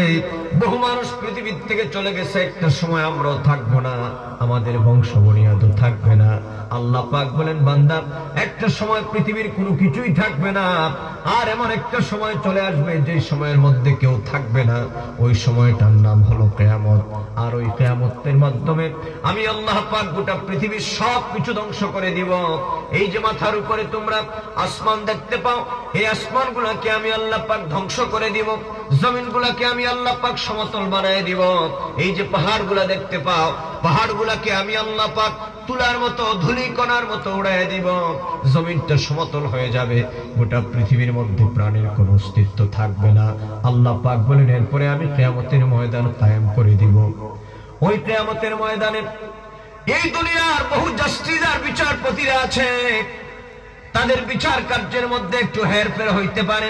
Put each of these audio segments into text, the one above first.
এই বহু মানুষ পৃথিবীর থেকে চলে গেছে, একটা সময় আমরাও থাকব না, আমাদের বংশ বুনিয়াদও থাকবে না। আল্লাহ পাক বলেন, বান্দা, একটা সময় পৃথিবীর কোনো কিছুই থাকবে না, আর এমন একটা সময় চলে আসবে যে সময়ের মধ্যে কেউ থাকবে না। ওই সময়টার নাম হলো কেয়ামত। আর ওই কেয়ামতের মাধ্যমে আমি আল্লাহ পাক গোটা পৃথিবীর সব কিছু ধ্বংস করে দিব। এই যে মাথার উপরে তোমরা আসমান দেখতে পাও, এই আসমান গুলাকে আমি আল্লাহ পাক ধ্বংস করে দিব। জমিন গুলাকে আমি আল্লাহ পাক সমতল বানায় দিব। এই যে পাহাড়গুলা দেখতে পাও পাহাড় গুলাকে আমি আল্লাহ পাক তুলার মতো ধুলি কণার মতো উড়াই দিব। জমিনটা সমতল হয়ে যাবে, গোটা পৃথিবীর মধ্যে প্রাণের কোনো অস্তিত্ব থাকবে না। আল্লাহ পাক বলেন, এরপরে আমি কেয়ামতের ময়দান কায়েম করে দিব। ওই কেয়ামতের ময়দানে এই দুনিয়ার বহু জাস্টিস আর বিচারপতিরা আছে। তাদের বিচার কার্যের মধ্যে একটু হেরফের হইতে পারে।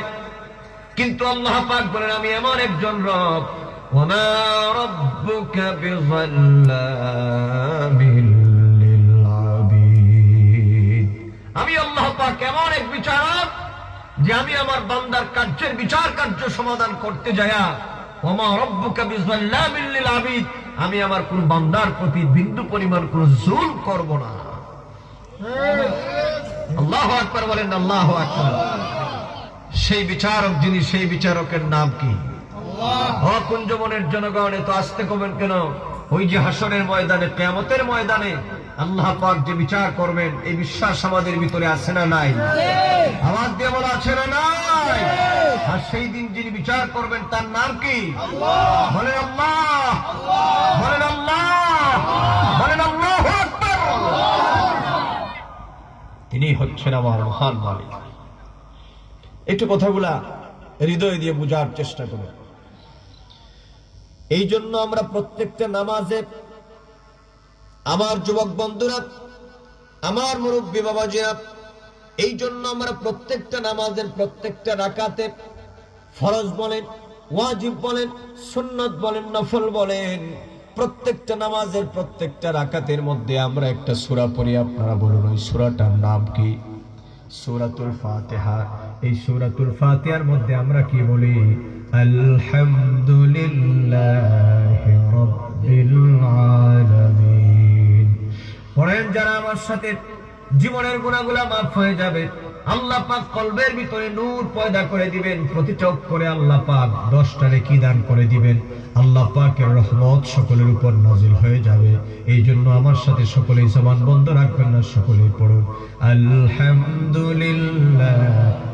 কিন্তু আল্লাহ পাক বলেন, আমি এমন একজন রব। আমি আল্লাহ পাক এমন এক বিচারক যে আমি আমার বান্দার কার্যের বিচার কার্য সমাধান করতে যায়া ওমা আবিদ আমি আমার কোন বান্দার প্রতি বিন্দু পরিমাণ কোন জুল করব না। আল্লাহ আকবার বলেন, আল্লাহ আকবার। সেই বিচারক যিনি সেই বিচারকের নাম কি? অকুঞ্জবনের জনগণে তো আসতে কবেন কেন? ওই যে হাসনের ময়দানে কেমতের ময়দানে আল্লাহ পাক যে বিচার করবেন এই বিশ্বাস আমাদের ভিতরে আছে না নাই? আওয়াজ দিয়ে বলা আছে না নাই? আর সেই দিন যিনি বিচার করবেন তার নাম কি? বলেন আল্লাহ। বলেন আল্লাহ। বলেন আল্লাহ। তিনি হচ্ছেন আমার মহান মালিক। একটু কথাগুলা হৃদয় দিয়ে বোঝার চেষ্টা করুন এই জন্য আমরা প্রত্যেকটা নামাজে, আমার যুবক বন্ধুরা, আমার মুরব্বী বাবাজিরা, এই জন্য আমরা প্রত্যেকটা নামাজের প্রত্যেকটা রাকাতে ফরজ বলেন, ওয়াজিব বলেন, সুন্নত বলেন, নফল বলেন, প্রত্যেকটা নামাজের প্রত্যেকটা রাকাতের মধ্যে আমরা একটা সূরা পড়ি। আপনারা বলুন, ওই সূরাটার নাম কি? সুরাতুল ফাতিহা। এই সূরাতুল ফাতিহার মধ্যে আমরা কি বলি? আলহামদুলিল্লাহি রাব্বিল আলামিন। পড়েন যারা আমার সাথে, জীবনের গুণাগুলা মাফ হয়ে যাবে, আল্লাহ পাক কলবের ভিতরে নূর পয়দা করে দিবেন প্রতিটা করে আল্লাহ পাক দশটা রেখি দান করে দিবেন, আল্লাহ পাকের রহমত সকলের উপর নাজিল হয়ে যাবে। এই জন্য আমার সাথে সকলেই সমান বন্ধ রাখবেন না, সকলেই পড়ুন। আলহামদুলিল্লাহ।